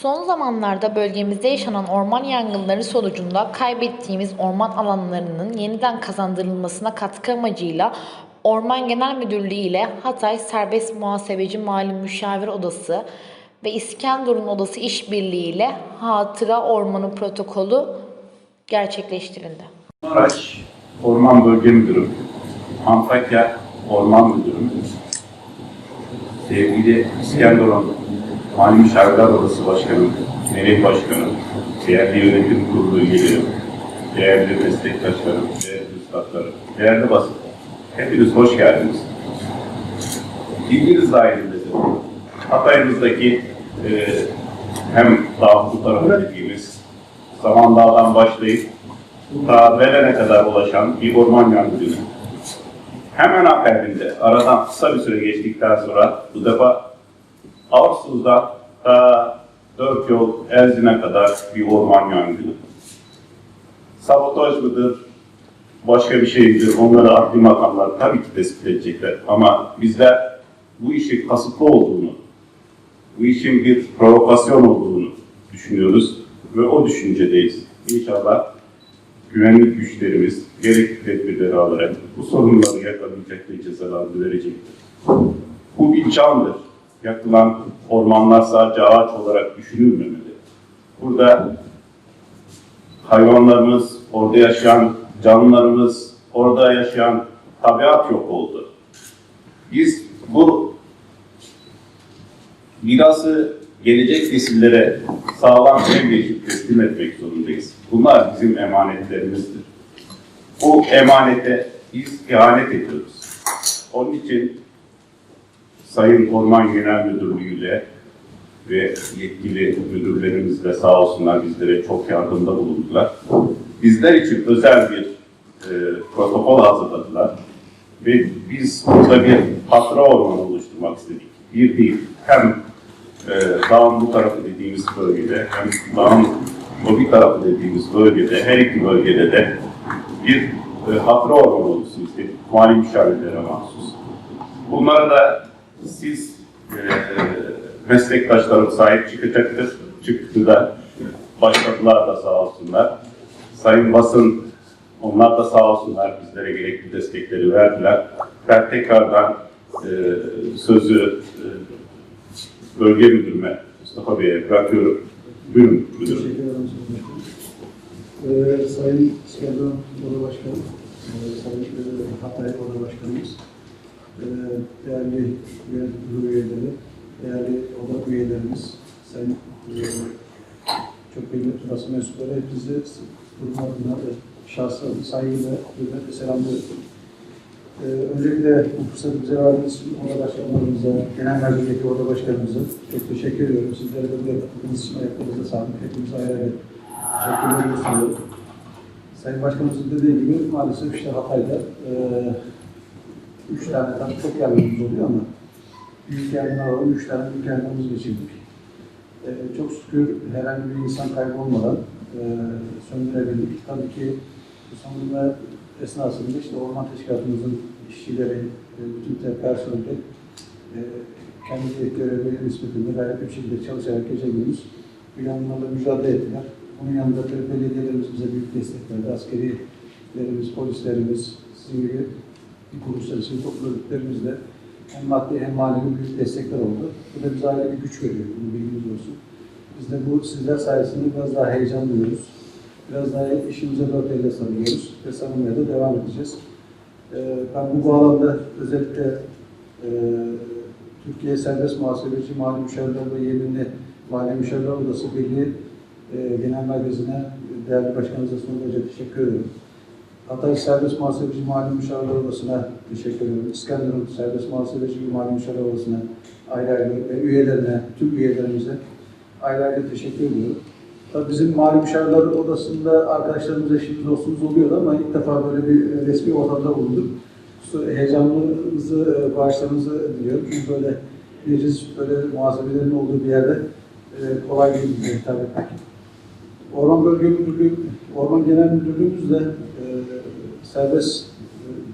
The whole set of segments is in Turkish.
Son zamanlarda bölgemizde yaşanan orman yangınları sonucunda kaybettiğimiz orman alanlarının yeniden kazandırılmasına katkı amacıyla Orman Genel Müdürlüğü ile Hatay Serbest Muhasebeci Mali Müşavir Odası ve İskenderun Odası işbirliği ile Hatıra Ormanı protokolü gerçekleştirildi. Maraş Orman Bölge Müdürüm, Antakya Orman Müdürüm, sevgili İskenderun Mali Müşavirler Odası Başkanım, Melek Başkanım, değerli yönetim kurulu üyelerim, değerli meslektaşlarım, değerli üstadlarım, değerli basın. Hepiniz hoş geldiniz. Bilginiz dahilinde Hatay'ımızdaki e, hem dağ bu tarafı dediğimiz Samandağ'dan başlayıp ta Belen'e kadar ulaşan bir orman yangını. Hemen akabinde aradan kısa bir süre geçtikten sonra bu defa Arsuz'dan ta dört yol Erzin'e kadar bir orman yangını. Sabotaj mıdır, başka bir şeydir, onları adli makamlar tabii ki tespit edecekler. Ama bizler bu işin kasıtlı olduğunu, bu işin bir provokasyon olduğunu düşünüyoruz ve o düşüncedeyiz. İnşallah güvenlik güçlerimiz gerekli tedbirleri alarak bu sorunları yakalayacak ve cezalandırılacaktır. Bu bir candır. Yakılan ormanlar sadece ağaç olarak düşünülmemeli. Burada hayvanlarımız, orada yaşayan canlılarımız, orada yaşayan tabiat yok oldu. Biz bu mirası gelecek nesillere sağlam ev geçip teslim etmek zorundayız. Bunlar bizim emanetlerimizdir. Bu emanete biz ihanet ediyoruz. Onun için Sayın Orman Genel Müdürlüğü ile ve yetkili müdürlerimiz de sağ olsunlar bizlere çok yardımda bulundular. Bizler için özel bir e, protokol hazırladılar. Ve biz burada bir hatıra ormanı oluşturmak istedik. Bir değil, hem e, dağın bu tarafı dediğimiz bölgede hem dağın o bir tarafı dediğimiz bölgede, her iki bölgede de bir e, hatıra ormanı oluşsun istedik. Mali müşavirlere mahsus. Bunlara da siz e, meslektaşlarım sahip çıkacaktır. Çıktı da başladılar da sağ olsunlar. Sayın basın onlar da sağ olsunlar bizlere gerekli destekleri verdiler. Ben tekrardan e, sözü e, bölge müdürüme Mustafa Bey'e bırakıyorum. Buyurun müdürüm. Ee, Sayın İskenderun Oda Başkanı, e, Sayın Hatay Oda Başkanımız, e, değerli üyeleri, değerli oda üyelerimiz, Sayın e, çok kıymetli basın mensupları, hepinizi kurum adına ve şahsen saygıyla, hürmetle selamlıyorum. Ee, öncelikle bu fırsatı bize verdiğiniz için oda başkanlarımıza, genel merkezdeki oda başkanımıza çok teşekkür ediyorum. Sizlere de buraya katıldığınız için ayaklarınıza sağlık. Hepimize ayrı ayrı teşekkürlerimi sunuyorum. Sayın Başkanımızın dediği gibi maalesef işte Hatay'da e, üç tane tabii çok yardımımız oluyor ama büyük yardımlar olan üç tane büyük yardımımız geçirdik. E, çok şükür herhangi bir insan kaybı olmadan e, söndürebildik. Tabii ki bu söndürme esnasında işte orman teşkilatımızın işçileri, e, bütün personeli e, kendi görevleri nispetinde gayet bir şekilde çalışarak gece gündüz bu yangınlarla mücadele ettiler. Bunun yanında belediyelerimiz bize büyük destek verdi. Askerilerimiz, polislerimiz, sizin gibi bir kuruluş çalışan topluluklarımız da hem maddi hem manevi büyük destekler oldu. Bu da bize ayrı bir güç veriyor. Bunun bilginiz olsun. Biz de bu sizler sayesinde biraz daha heyecan duyuyoruz. Biraz daha işimize dört elle sarılıyoruz ve sarılmaya da devam edeceğiz. Ee, ben bu bağlamda özellikle e, Türkiye Serbest Muhasebeci Mali Müşavirler ve Yeminli Mali Müşavirler Odası Birliği e, Genel Merkezi'ne değerli başkanımıza son derece teşekkür ediyorum. Hatay Serbest Muhasebeci Mali Müşavirler Odası'na teşekkür ediyorum. İskenderun Serbest Muhasebeci Mali Müşavirler Odası'na ayrı ayrı ve üyelerine, tüm üyelerimize ayrı ayrı teşekkür ediyorum. Tabii bizim Mali Müşavirler Odası'nda arkadaşlarımız, eşimiz, dostumuz oluyordu ama ilk defa böyle bir e, resmi ortamda bulunduk. Heyecanınızı, e, bağışlarınızı diliyorum. Çünkü böyle meclis, böyle muhasebelerin olduğu bir yerde e, kolay değil hitap etmek. Orman Bölge Müdürlüğü, Orman Genel Müdürlüğümüz de serbest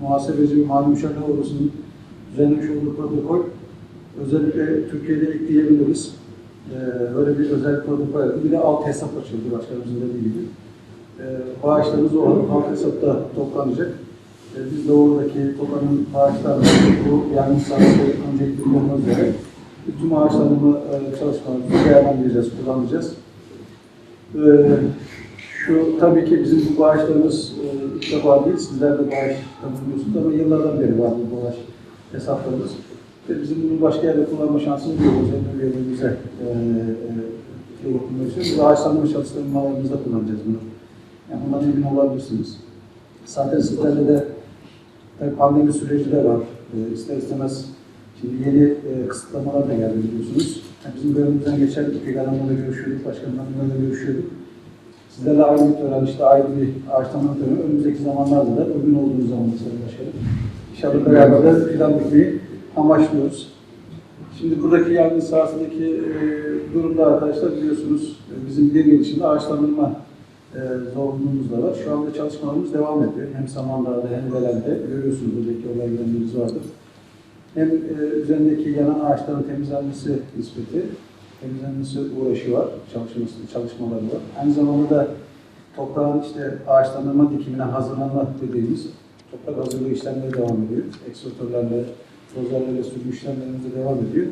muhasebeci mali müşavir odasının düzenlemiş olduğu protokol özellikle Türkiye'de ilk diyebiliriz. Ee, böyle bir özel protokol yaptı. Bir de alt hesap açıldı başkanımızın dediği gibi. Ee, bağışlarımız o alt hesapta toplanacak. Ee, biz de oradaki toplanan bağışlarla bu yangın sahası öncelikli olmak üzere bütün bağışlarımı e, çalışmalarımızı değerlendireceğiz, kullanacağız. Ee, şu tabii ki bizim bu bağışlarımız e, ilk defa değil, sizler de bağış bulunuyorsunuz ama yıllardan beri var bu bağış hesaplarımız. Ve bizim bunu başka yerde kullanma şansımız yok. Özellikle üyelerimize e, e, şey getirmek istiyoruz. Bağışlanma çalıştırmalarımızda kullanacağız bunu. Yani bundan emin olabilirsiniz. Zaten sizlerle de tabii pandemi süreci de var. E, ister istemez şimdi yeni e, kısıtlamalar da geldi biliyorsunuz. Yani bizim bölümümüzden İpek Hanım'la görüşüyorduk, başkanlarımla da görüşüyorduk. Sizlerle aynı bir tören, işte ayrı bir ağaçlama töreni. Önümüzdeki zamanlarda da uygun olduğu zaman da Sayın. İnşallah beraber de plan dikmeyi amaçlıyoruz. Şimdi buradaki yangın sahasındaki e, durumda arkadaşlar biliyorsunuz e, bizim bir yıl içinde ağaçlandırma e, zorunluluğumuz da var. Şu anda çalışmalarımız devam ediyor. Hem Samandağ'da hem Belen'de görüyorsunuz buradaki olay görenleriniz vardır. Hem e, üzerindeki yanan ağaçların temizlenmesi nispeti, temizlenmesi uğraşı var, çalışması, çalışmaları var. Aynı zamanda da toprağın işte ağaçlandırma dikimine hazırlanma dediğimiz toprak hazırlığı işlemleri devam ediyor. Eksortörlerle, dozerlerle sürüm işlemlerimiz de devam ediyor.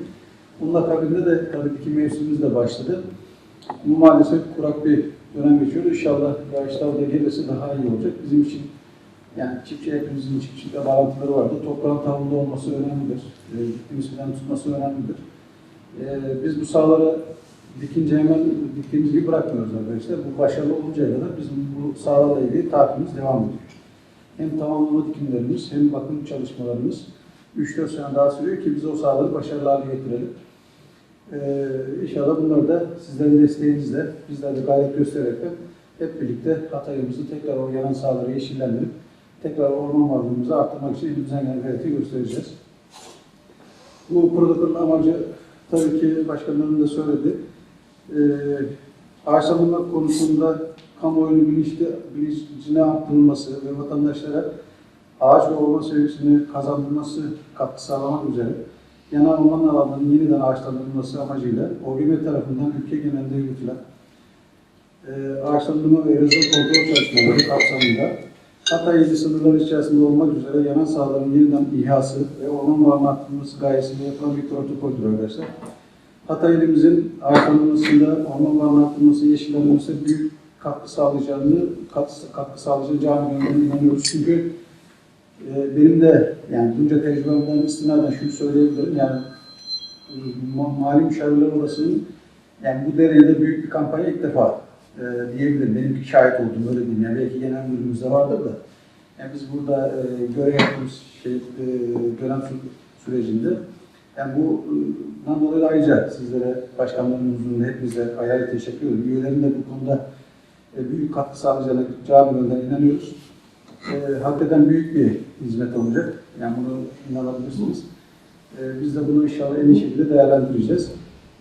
Bunun akabinde de tabii dikim mevsimimiz de başladı. Bu maalesef kurak bir dönem geçiyor. İnşallah yağışlar da gelirse daha iyi olacak. Bizim için yani çiftçi hepimizin çiftçilikle bağlantıları vardı. Toprağın tavanında olması önemlidir. E, diktiğimiz filan tutması önemlidir. E, biz bu sahaları dikince hemen diktiğimiz gibi bırakmıyoruz arkadaşlar. Bu başarılı oluncaya kadar bizim bu sahalarla ilgili takibimiz devam ediyor. Hem tamamlama dikimlerimiz hem bakım çalışmalarımız 3-4 sene daha sürüyor ki biz o sahaları başarılı hale getirelim. Ee, inşallah bunları da sizlerin desteğinizle, bizler de gayret göstererek de hep birlikte Hatay'ımızı tekrar o yanan sahaları yeşillendirip tekrar orman varlığımızı arttırmak için elimizden gelen gayreti göstereceğiz. Bu protokolün amacı tabii ki başkanlarım da söyledi. Ee, ağaçlanma konusunda kamuoyunun bilinçli, bilincine arttırılması ve vatandaşlara ağaç ve orman sevgisini kazandırması katkı sağlamak üzere yanan orman alanlarının yeniden ağaçlandırılması amacıyla OGM tarafından ülke genelinde yürütülen e, ağaçlandırma ve erozyon kontrol çalışmaları kapsamında Hatay ili sınırları içerisinde olmak üzere yanan sahaların yeniden ihası ve orman varlığının arttırılması yapılan bir protokoldür arkadaşlar. Hatay ilimizin ağaçlandırmasında orman varlığının arttırılması, yeşillenmesi büyük katkı sağlayacağını, katkı, katkı sağlayacağını inanıyoruz. Çünkü e, benim de yani bunca tecrübemden istinaden şunu söyleyebilirim. Yani e, ma- mali müşavirler odasının yani bu derecede büyük bir kampanya ilk defa e, diyebilirim. Benim şahit olduğum öyle diyeyim. Yani belki genel müdürümüzde vardır da. Yani biz burada e, görev yaptığımız şey, e, dönem sü- sürecinde yani bu bundan dolayı da ayrıca sizlere, başkanlarımızın hepimize ayrı teşekkür ediyorum. Üyelerin de bu konuda e, büyük katkı sağlayacağına camilerden inanıyoruz. E, hakikaten büyük bir hizmet olacak. Yani bunu inanabilirsiniz. E, biz de bunu inşallah en iyi şekilde değerlendireceğiz.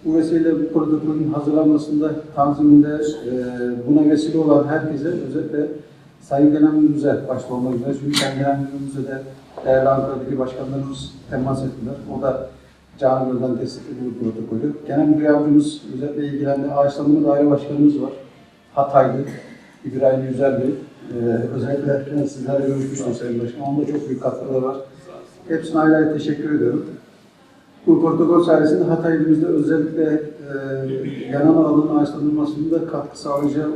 Bu vesileyle bu protokolün hazırlanmasında, tanziminde e, buna vesile olan herkese özellikle Sayın Genel Müdürümüze başta olmak üzere. Çünkü Sayın Genel Müdürümüze de değerli Ankara'daki başkanlarımız temas ettiler. O da Cani'den destekledi bu protokolü. Genel Müdür Yardımcımız özellikle ilgilendi. Ağaçlanma Daire Başkanımız var. Hatay'dı. İbrahim Yüzer Bey. Ee, özellikle ben sizlerle görüşmüştüm Sayın Başkanım. Onun da çok büyük katkıları var. Hepsine ayrı teşekkür ediyorum. Bu protokol sayesinde Hatay ilimizde özellikle e, yanan alanın ağaçlandırmasında katkı sağlayacağı,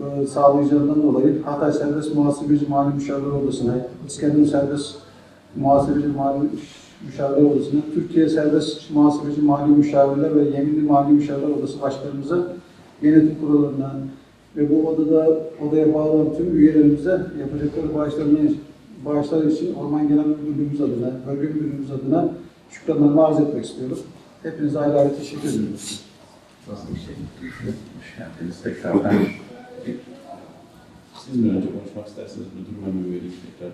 e, sağlayacağından dolayı Hatay Serbest Muhasebeci Mali Müşavirler Odası'na, İskenderun Serbest Muhasebeci Mali Müşavirler Odası'na, Türkiye Serbest Muhasebeci Mali Müşavirler ve Yeminli Mali Müşavirler Odası başkanımıza, yönetim kurullarına ve bu odada odaya bağlı olan tüm üyelerimize yapacakları bağışlarını bağışlar için Orman Genel Müdürlüğümüz adına, Bölge Müdürlüğümüz adına şükranlarımı arz etmek istiyorum. Hepinize ayrı ayrı teşekkür ediyorum. Nasıl bir şey? Geldiniz tekrardan. Siz mi önce konuşmak isterseniz müdürüm hemen vereyim tekrar.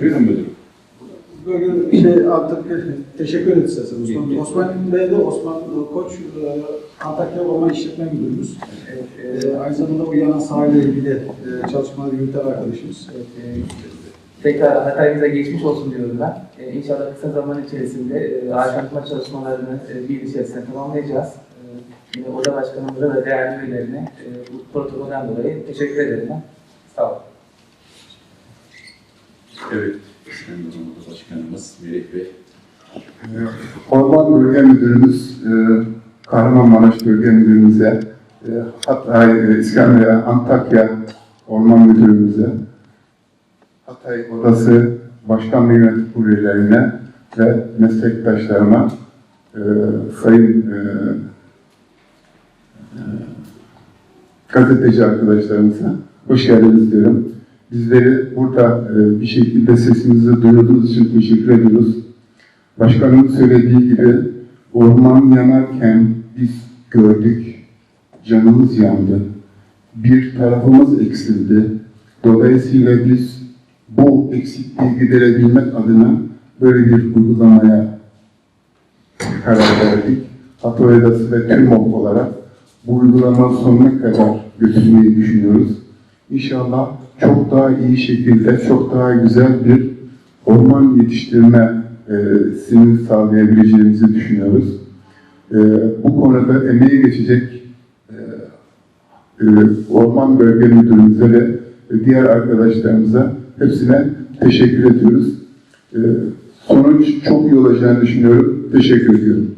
Buyurun müdürüm. Böyle şey artık teşekkür ederiz istersen Osman. Osman Bey de Osman Koç, e, Antakya Orman İşletme Müdürümüz. E, aynı zamanda bu yanan sahayla ilgili e, çalışmaları yürüten arkadaşımız. Tekrar Hatay'ımıza geçmiş olsun diyorum ben. E, inşallah kısa zaman içerisinde e, ağaçlandırma çalışmalarını e, bir içerisinde tamamlayacağız. E, yine Oda Başkanımıza ve değerli üyelerine e, bu protokolden dolayı teşekkür ederim ben. Sağ olun. Evet, Sayın Oda Başkanımız Melih Bey. Orman Bölge Müdürümüz, e, Kahramanmaraş Bölge Müdürümüze, e, Hatay, e, İskandariye, Antakya Orman Müdürümüze, Hatay Odası Başkan ve Yönetim Kurulu ve meslektaşlarıma, e, sayın e, e, gazeteci arkadaşlarımıza hoş geldiniz diyorum. Bizleri burada e, bir şekilde sesimizi duyurduğunuz için teşekkür ediyoruz. Başkanın söylediği gibi orman yanarken biz gördük, canımız yandı. Bir tarafımız eksildi. Dolayısıyla biz bu eksikliği giderebilmek adına böyle bir uygulamaya karar verdik. Hatay Odası ve TÜRMOK olarak bu uygulama sonuna kadar götürmeyi düşünüyoruz. İnşallah çok daha iyi şekilde, çok daha güzel bir orman yetiştirme e, sini sağlayabileceğimizi düşünüyoruz. E, bu konuda emeği geçecek e, Orman Bölge Müdürümüze ve diğer arkadaşlarımıza hepsine teşekkür ediyoruz. E, sonuç çok iyi olacağını düşünüyorum. Teşekkür ediyorum.